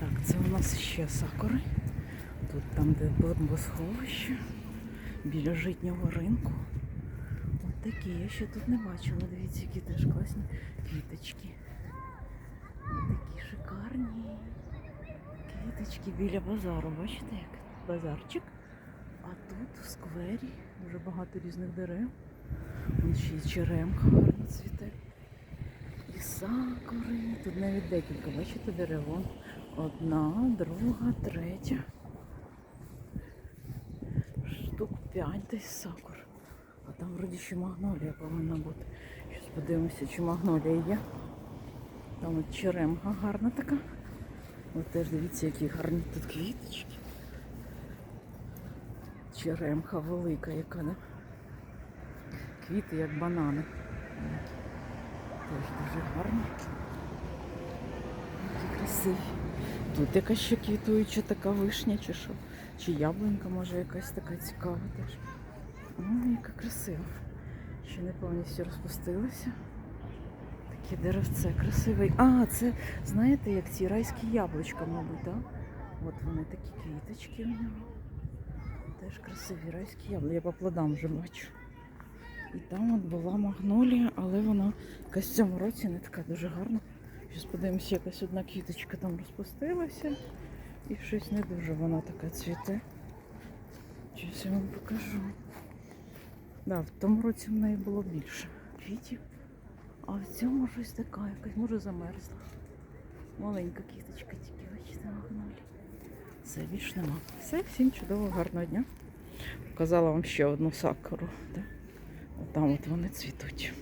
Так, це у нас ще сакури. Тут там, де бомбосховище, біля житнього ринку. От такі я ще тут не бачила. Дивіться, які теж класні квіточки. Такі шикарні. Квіточки біля базару. Бачите, як базарчик. А тут в сквері дуже багато різних дерев. Вон ще й черемка гарно цвіте. Сакури. Тут навіть декілька, бачите, дерев. Вон Одна, друга, третя. Штук п'ять десь сакур. А там вроді ще магнолія повинна бути. Щас подивимося, чи магнолія є. Там от черемга гарна така. От теж дивіться, які гарні тут квіточки. Черемха велика, яка, да? Квіти як банани. Теж дуже гарні. Які красиві. Тут якась ще квітуюча така вишня чи що. Чи яблунька може якась така цікава теж. Ой, яка красива. Ще не повністю розпустилася. Таке деревце красиве. А, це, знаєте, як ці райські яблучка, мабуть, так? От вони такі квіточки у нього. Теж красиві райські яблука. Я по плодам вже бачу. І там от була магнолія, але вона якась в цьому році не така дуже гарна. Зараз подивимося, якась одна квіточка там розпустилася. І щось не дуже вона така цвіте. Зараз я вам покажу. Да, в тому році в неї було більше квітів. А в цьому щось така, якась може замерзла. Маленька квіточка тільки, бачите, магнолія. Все, більш нема. Все, всім чудового, гарного дня. Показала вам ще одну сакуру. Да? Там от вони цвітуть.